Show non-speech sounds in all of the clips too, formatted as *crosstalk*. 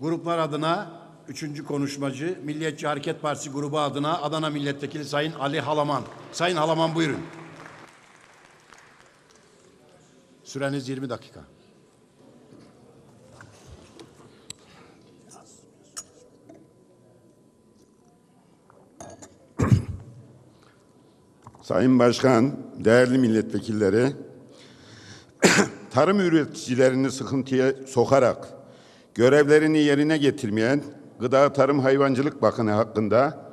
Gruplar adına üçüncü konuşmacı Milliyetçi Hareket Partisi grubu adına Adana Milletvekili Sayın Ali Halaman. Sayın Halaman buyurun. Süreniz 20 dakika. *coughs* Sayın Başkan, değerli milletvekilleri, *coughs* tarım üreticilerini sıkıntıya sokarak görevlerini yerine getirmeyen Gıda Tarım Hayvancılık Bakanı hakkında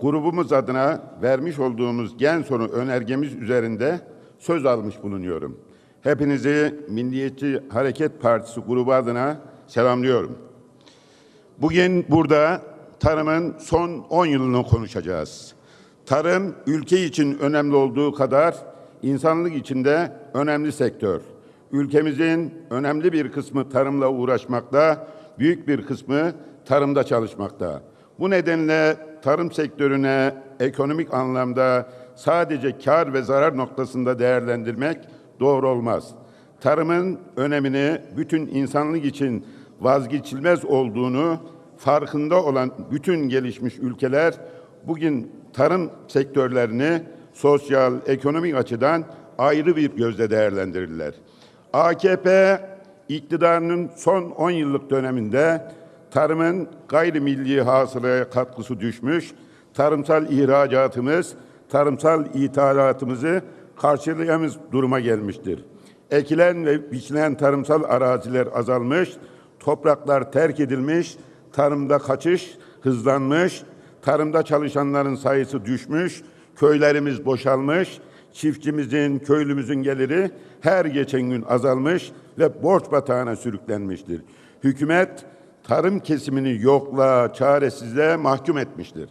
grubumuz adına vermiş olduğumuz gen sonu önergemiz üzerinde söz almış bulunuyorum. Hepinizi Milliyetçi Hareket Partisi grubu adına selamlıyorum. Bugün burada tarımın son 10 yılını konuşacağız. Tarım ülke için önemli olduğu kadar insanlık için de önemli sektör. Ülkemizin önemli bir kısmı tarımla uğraşmakta, büyük bir kısmı tarımda çalışmakta. Bu nedenle tarım sektörüne ekonomik anlamda sadece kar ve zarar noktasında değerlendirmek doğru olmaz. Tarımın önemini bütün insanlık için vazgeçilmez olduğunu farkında olan bütün gelişmiş ülkeler bugün tarım sektörlerini sosyal, ekonomik açıdan ayrı bir gözle değerlendirirler. AKP iktidarının son 10 yıllık döneminde tarımın gayrimilli hasılaya katkısı düşmüş, tarımsal ihracatımız, tarımsal ithalatımızı karşılayamaz duruma gelmiştir. Ekilen ve biçilen tarımsal araziler azalmış, topraklar terk edilmiş, tarımda kaçış hızlanmış, tarımda çalışanların sayısı düşmüş, köylerimiz boşalmış, çiftçimizin, köylümüzün geliri her geçen gün azalmış ve borç batağına sürüklenmiştir. Hükümet tarım kesimini yokluğa, çaresizliğe mahkum etmiştir.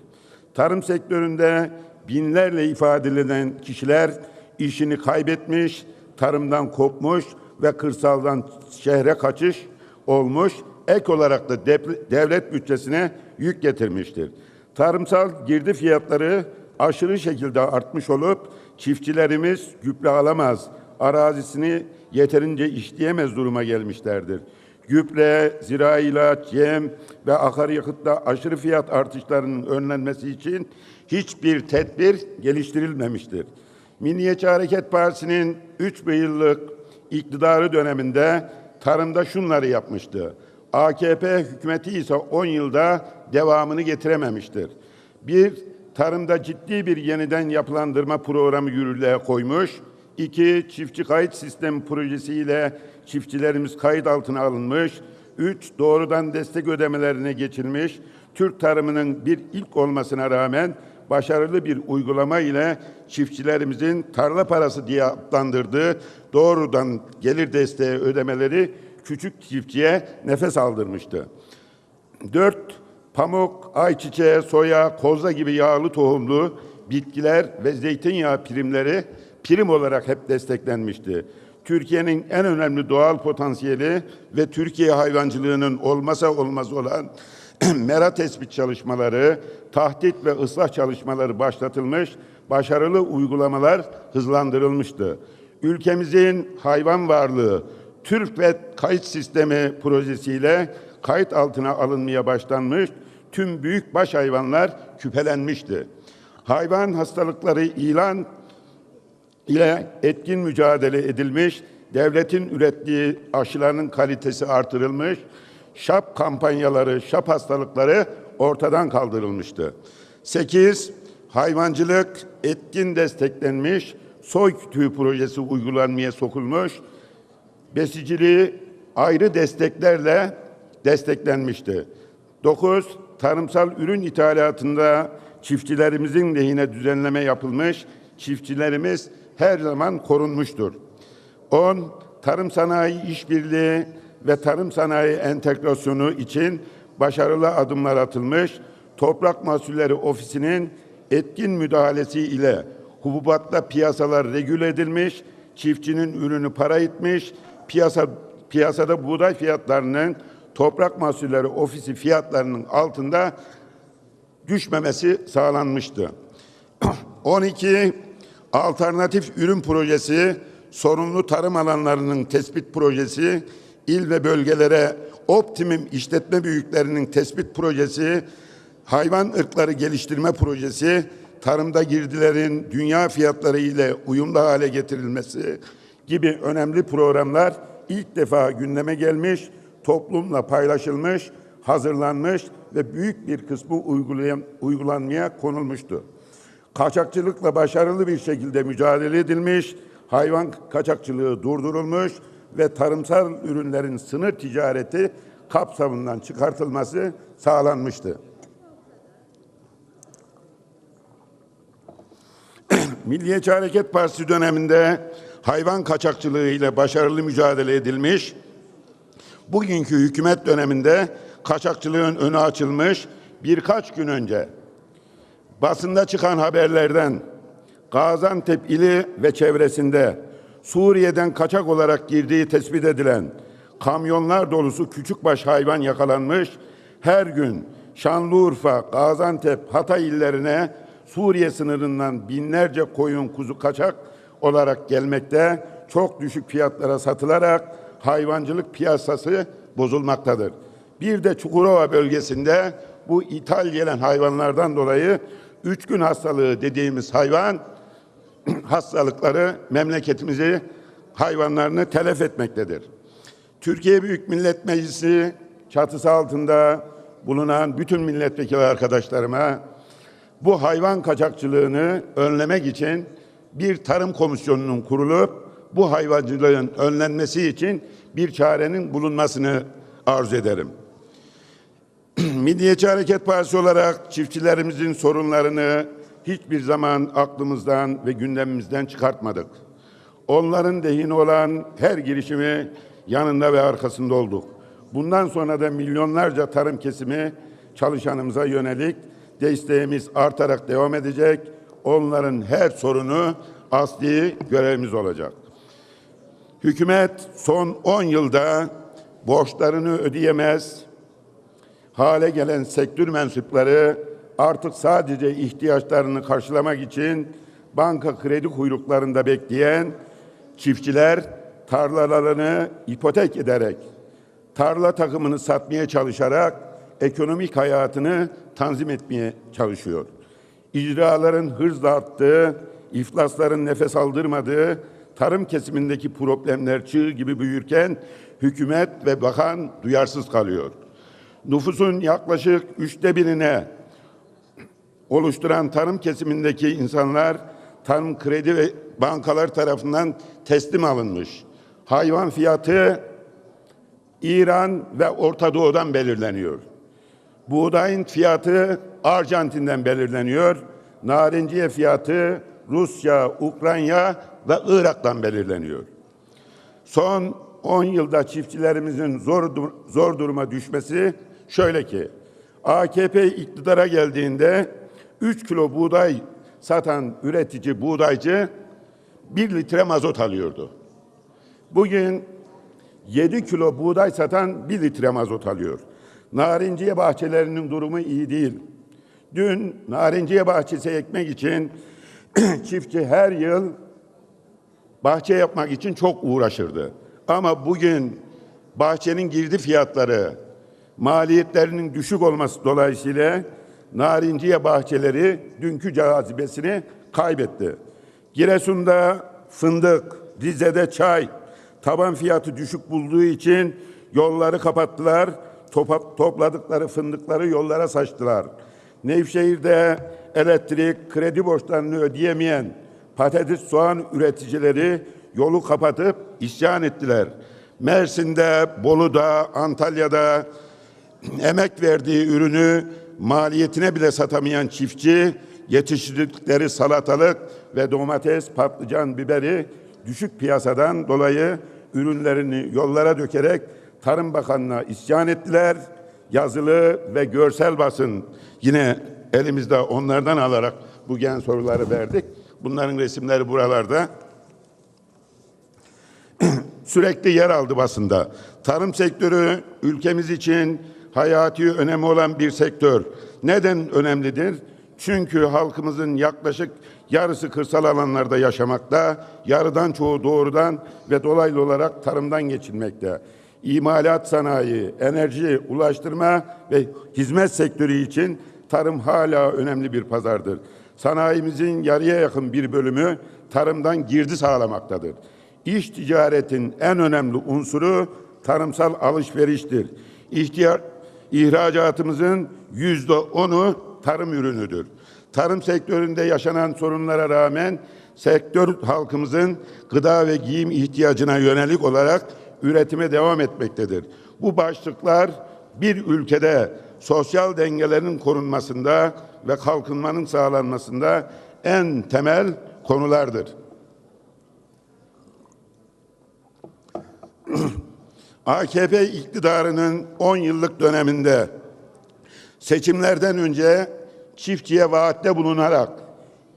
Tarım sektöründe binlerle ifade edilen kişiler işini kaybetmiş, tarımdan kopmuş ve kırsaldan şehre kaçış olmuş, ek olarak da devlet bütçesine yük getirmiştir. Tarımsal girdi fiyatları aşırı şekilde artmış olup çiftçilerimiz gübre alamaz, arazisini yeterince işleyemez duruma gelmişlerdir. Gübre, zirai ilaç, yem ve akaryakıtta aşırı fiyat artışlarının önlenmesi için hiçbir tedbir geliştirilmemiştir. Milliyetçi Hareket Partisi'nin 3 yıllık iktidarı döneminde tarımda şunları yapmıştı. AKP hükümeti ise 10 yılda devamını getirememiştir. Bir, tarımda ciddi bir yeniden yapılandırma programı yürürlüğe koymuş. İki, çiftçi kayıt sistemi projesiyle çiftçilerimiz kayıt altına alınmış. Üç, doğrudan destek ödemelerine geçilmiş. Türk tarımının bir ilk olmasına rağmen başarılı bir uygulama ile çiftçilerimizin tarla parası diye adlandırdığı doğrudan gelir desteği ödemeleri küçük çiftçiye nefes aldırmıştı. Dört, pamuk, ayçiçeği, soya, kozla gibi yağlı tohumlu bitkiler ve zeytinyağı primleri prim olarak hep desteklenmişti. Türkiye'nin en önemli doğal potansiyeli ve Türkiye hayvancılığının olmasa olmaz olan *clears throat* mera tespit çalışmaları, tahdit ve ıslah çalışmaları başlatılmış, başarılı uygulamalar hızlandırılmıştı. Ülkemizin hayvan varlığı, Türk ve kayıt sistemi projesiyle kayıt altına alınmaya başlanmış, tüm büyük baş hayvanlar küpelenmişti. Hayvan hastalıkları ilan ile etkin mücadele edilmiş, devletin ürettiği aşıların kalitesi artırılmış, şap kampanyaları, şap hastalıkları ortadan kaldırılmıştı. 8. Hayvancılık etkin desteklenmiş, soy kütüğü projesi uygulanmaya sokulmuş, besiciliği ayrı desteklerle desteklenmişti. 9. Tarımsal ürün ithalatında çiftçilerimizin lehine düzenleme yapılmış, çiftçilerimiz her zaman korunmuştur. 10. Tarım sanayi işbirliği ve tarım sanayi entegrasyonu için başarılı adımlar atılmış, Toprak Mahsulleri Ofisi'nin etkin müdahalesi ile hububatla piyasalar regüle edilmiş, çiftçinin ürünü para etmiş, piyasa piyasada buğday fiyatlarının Toprak Mahsulleri Ofisi fiyatlarının altında düşmemesi sağlanmıştı. *clears throat* 12 alternatif ürün projesi, sorumlu tarım alanlarının tespit projesi, il ve bölgelere Optimum işletme büyüklerinin tespit projesi, hayvan ırkları geliştirme projesi, tarımda girdilerin dünya fiyatları ile uyumlu hale getirilmesi gibi önemli programlar ilk defa gündeme gelmiş, toplumla paylaşılmış, hazırlanmış ve büyük bir kısmı uygulayan, uygulanmaya konulmuştu. Kaçakçılıkla başarılı bir şekilde mücadele edilmiş, hayvan kaçakçılığı durdurulmuş ve tarımsal ürünlerin sınır ticareti kapsamından çıkartılması sağlanmıştı. *clears throat* Milliyetçi Hareket Partisi döneminde hayvan kaçakçılığı ile başarılı mücadele edilmiş, bugünkü hükümet döneminde kaçakçılığın önü açılmış, birkaç gün önce basında çıkan haberlerden Gaziantep ili ve çevresinde Suriye'den kaçak olarak girdiği tespit edilen kamyonlar dolusu küçükbaş hayvan yakalanmış. Her gün Şanlıurfa, Gaziantep, Hatay illerine Suriye sınırından binlerce koyun kuzu kaçak olarak gelmekte. Çok düşük fiyatlara satılarak hayvancılık piyasası bozulmaktadır. Bir de Çukurova bölgesinde bu ithal gelen hayvanlardan dolayı üç gün hastalığı dediğimiz hayvan *clears throat* hastalıkları memleketimizi hayvanlarını telef etmektedir. Türkiye Büyük Millet Meclisi çatısı altında bulunan bütün milletvekili arkadaşlarıma bu hayvan kaçakçılığını önlemek için bir tarım komisyonunun kurulup bu hayvancılığın önlenmesi için bir çarenin bulunmasını arzu ederim. *clears throat* Milliyetçi Hareket Partisi olarak çiftçilerimizin sorunlarını hiçbir zaman aklımızdan ve gündemimizden çıkartmadık. Onların lehine olan her girişimi yanında ve arkasında olduk. Bundan sonra da milyonlarca tarım kesimi çalışanımıza yönelik desteğimiz artarak devam edecek. Onların her sorunu asli görevimiz olacak. Hükümet son 10 yılda borçlarını ödeyemez, hale gelen sektör mensupları artık sadece ihtiyaçlarını karşılamak için banka kredi kuyruklarında bekleyen çiftçiler tarlalarını ipotek ederek tarla takımını satmaya çalışarak ekonomik hayatını tanzim etmeye çalışıyor. İcraların hızla arttığı, iflasların nefes aldırmadığı, tarım kesimindeki problemler çığ gibi büyürken hükümet ve bakan duyarsız kalıyor. Nüfusun yaklaşık üçte birine oluşturan tarım kesimindeki insanlar tarım kredi ve bankalar tarafından teslim alınmış. Hayvan fiyatı İran ve Orta Doğu'dan belirleniyor. Buğdayın fiyatı Arjantin'den belirleniyor. Narenciye fiyatı Rusya, Ukrayna ve Irak'tan belirleniyor. Son 10 yılda çiftçilerimizin zor dur- zor duruma düşmesi şöyle ki AKP iktidara geldiğinde 3 kilo buğday satan üretici buğdaycı 1 litre mazot alıyordu. Bugün 7 kilo buğday satan 1 litre mazot alıyor. Narinciye bahçelerinin durumu iyi değil. Dün narinciye bahçesi ekmek için *clears throat* çiftçi her yıl bahçe yapmak için çok uğraşırdı. Ama bugün bahçenin girdi fiyatları, maliyetlerinin düşük olması dolayısıyla narinciye bahçeleri dünkü cazibesini kaybetti. Giresun'da fındık, Rize'de çay, taban fiyatı düşük bulduğu için yolları kapattılar, topa- topladıkları fındıkları yollara saçtılar. Nevşehir'de elektrik, kredi borçlarını ödeyemeyen patates soğan üreticileri yolu kapatıp isyan ettiler. Mersin'de, Bolu'da, Antalya'da *clears throat* emek verdiği ürünü maliyetine bile satamayan çiftçi yetiştirdikleri salatalık ve domates, patlıcan, biberi düşük piyasadan dolayı ürünlerini yollara dökerek Tarım Bakanı'na isyan ettiler. Yazılı ve görsel basın yine elimizde onlardan alarak bu gen soruları verdik. Bunların resimleri buralarda *clears throat* sürekli yer aldı basında. Tarım sektörü ülkemiz için hayati önemi olan bir sektör. Neden önemlidir? Çünkü halkımızın yaklaşık yarısı kırsal alanlarda yaşamakta, yarıdan çoğu doğrudan ve dolaylı olarak tarımdan geçinmekte. imalat sanayi, enerji, ulaştırma ve hizmet sektörü için tarım hala önemli bir pazardır. Sanayimizin yarıya yakın bir bölümü tarımdan girdi sağlamaktadır. İş ticaretin en önemli unsuru tarımsal alışveriştir. İhtiyar, ihracatımızın yüzde onu tarım ürünüdür. Tarım sektöründe yaşanan sorunlara rağmen sektör halkımızın gıda ve giyim ihtiyacına yönelik olarak üretime devam etmektedir. Bu başlıklar bir ülkede sosyal dengelerin korunmasında ve kalkınmanın sağlanmasında en temel konulardır. *clears throat* AKP iktidarının 10 yıllık döneminde seçimlerden önce çiftçiye vaatte bulunarak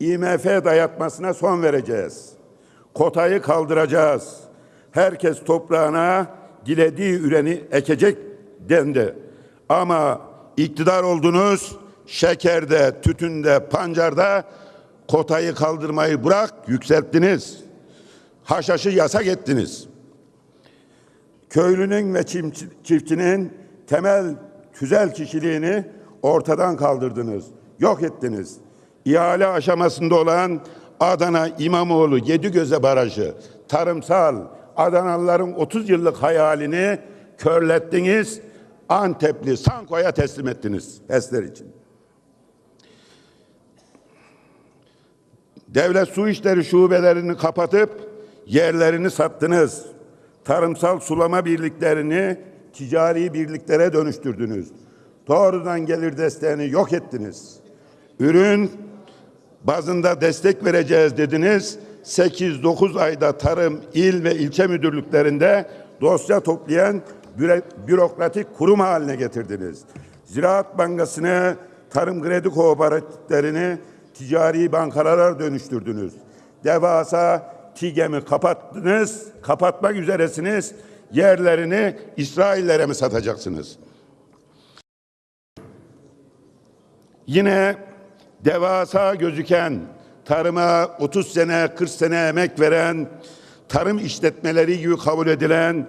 IMF dayatmasına son vereceğiz. Kotayı kaldıracağız. Herkes toprağına dilediği üreni ekecek dendi. Ama iktidar oldunuz, şekerde, tütünde, pancarda kotayı kaldırmayı bırak, yükselttiniz. Haşhaşı yasak ettiniz köylünün ve çiftçi- çiftçinin temel tüzel kişiliğini ortadan kaldırdınız, yok ettiniz. İhale aşamasında olan Adana İmamoğlu Yedigöze Barajı, tarımsal Adanalıların 30 yıllık hayalini körlettiniz. Antepli Sanko'ya teslim ettiniz HES'ler için. Devlet su işleri şubelerini kapatıp yerlerini sattınız. Tarımsal sulama birliklerini ticari birliklere dönüştürdünüz. Doğrudan gelir desteğini yok ettiniz. Ürün bazında destek vereceğiz dediniz. 8-9 ayda tarım, il ve ilçe müdürlüklerinde dosya toplayan bürokratik kurum haline getirdiniz. Ziraat Bankası'nı, tarım kredi kooperatiflerini ticari bankalara dönüştürdünüz. Devasa TİGEM'i kapattınız, kapatmak üzeresiniz. Yerlerini İsraillere mi satacaksınız? Yine devasa gözüken tarıma 30 sene 40 sene emek veren tarım işletmeleri gibi kabul edilen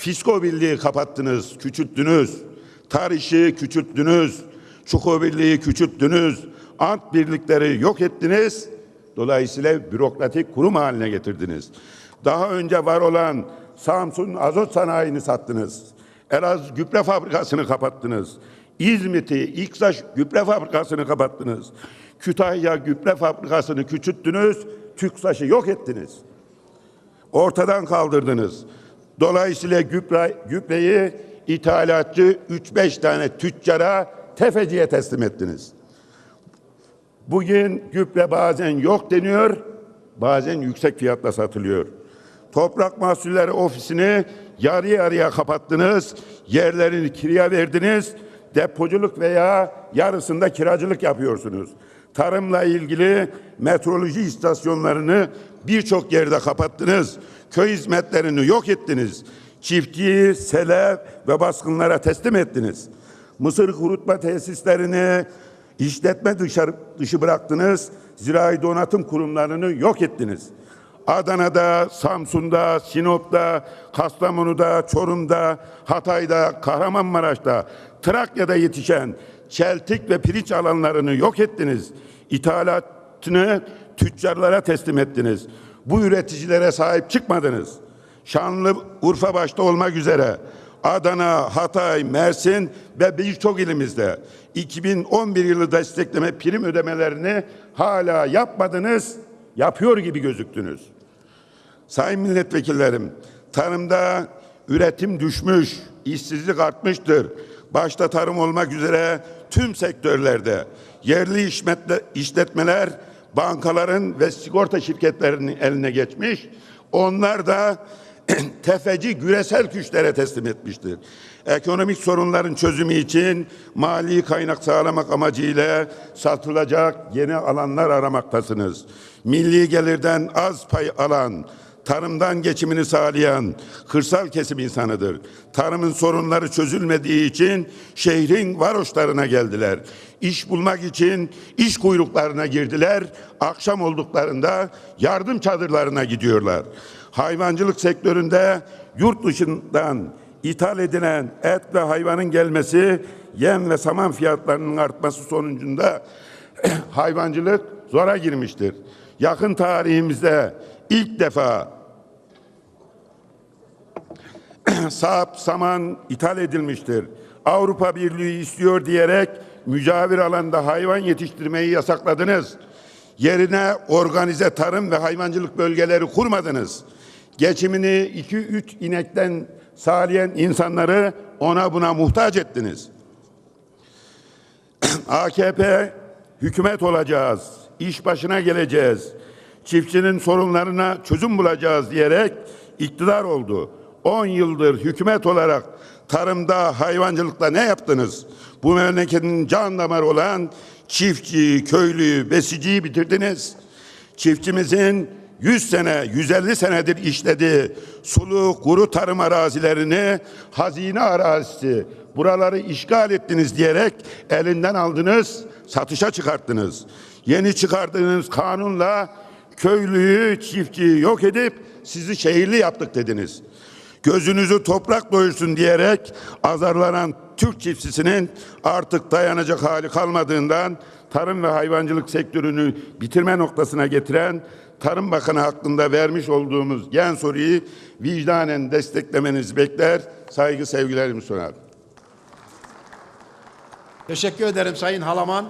Fisko Birliği kapattınız, küçülttünüz. Tar işi küçülttünüz. Çukur Birliği küçülttünüz. Ant birlikleri yok ettiniz. Dolayısıyla bürokratik kurum haline getirdiniz. Daha önce var olan Samsun azot sanayini sattınız. Elaz gübre fabrikasını kapattınız. İzmit'i, İksaş gübre fabrikasını kapattınız. Kütahya gübre fabrikasını küçülttünüz. TÜKSAŞ'ı yok ettiniz. Ortadan kaldırdınız. Dolayısıyla gübre, gübreyi ithalatçı 3-5 tane tüccara, tefeciye teslim ettiniz. Bugün gübre bazen yok deniyor, bazen yüksek fiyatla satılıyor. Toprak Mahsulleri Ofisi'ni yarı yarıya kapattınız, yerlerini kiraya verdiniz, depoculuk veya yarısında kiracılık yapıyorsunuz. Tarımla ilgili metroloji istasyonlarını birçok yerde kapattınız. Köy hizmetlerini yok ettiniz. Çiftçiyi sele ve baskınlara teslim ettiniz. Mısır kurutma tesislerini işletme dışarı, dışı bıraktınız. Zirai donatım kurumlarını yok ettiniz. Adana'da, Samsun'da, Sinop'ta, Kastamonu'da, Çorum'da, Hatay'da, Kahramanmaraş'ta, Trakya'da yetişen çeltik ve pirinç alanlarını yok ettiniz. İthalatını tüccarlara teslim ettiniz. Bu üreticilere sahip çıkmadınız. Şanlı Urfa başta olmak üzere Adana, Hatay, Mersin ve birçok ilimizde 2011 yılı destekleme prim ödemelerini hala yapmadınız, yapıyor gibi gözüktünüz. Sayın milletvekillerim, tarımda üretim düşmüş, işsizlik artmıştır. Başta tarım olmak üzere tüm sektörlerde yerli işletmeler bankaların ve sigorta şirketlerinin eline geçmiş. Onlar da *clears throat* tefeci güresel güçlere teslim etmiştir. Ekonomik sorunların çözümü için mali kaynak sağlamak amacıyla satılacak yeni alanlar aramaktasınız. Milli gelirden az pay alan, tarımdan geçimini sağlayan kırsal kesim insanıdır. Tarımın sorunları çözülmediği için şehrin varoşlarına geldiler. İş bulmak için iş kuyruklarına girdiler. Akşam olduklarında yardım çadırlarına gidiyorlar. Hayvancılık sektöründe yurt dışından ithal edilen et ve hayvanın gelmesi, yem ve saman fiyatlarının artması sonucunda *clears throat* hayvancılık zora girmiştir. Yakın tarihimizde ilk defa *clears throat* sap, saman ithal edilmiştir. Avrupa Birliği istiyor diyerek mücavir alanda hayvan yetiştirmeyi yasakladınız. Yerine organize tarım ve hayvancılık bölgeleri kurmadınız. Geçimini 2-3 inekten sağlayan insanları ona buna muhtaç ettiniz. *clears throat* AKP hükümet olacağız, iş başına geleceğiz, çiftçinin sorunlarına çözüm bulacağız diyerek iktidar oldu. 10 yıldır hükümet olarak tarımda, hayvancılıkta ne yaptınız? Bu memleketin can damarı olan çiftçi, köylüyü, besiciyi bitirdiniz. Çiftçimizin 100 sene, 150 senedir işlediği sulu, kuru tarım arazilerini hazine arazisi, buraları işgal ettiniz diyerek elinden aldınız, satışa çıkarttınız. Yeni çıkardığınız kanunla köylüyü, çiftçiyi yok edip sizi şehirli yaptık dediniz. Gözünüzü toprak doyursun diyerek azarlanan Türk çiftçisinin artık dayanacak hali kalmadığından tarım ve hayvancılık sektörünü bitirme noktasına getiren Tarım Bakanı hakkında vermiş olduğumuz gen soruyu vicdanen desteklemenizi bekler. Saygı sevgilerimi sunar. Teşekkür ederim Sayın Halaman.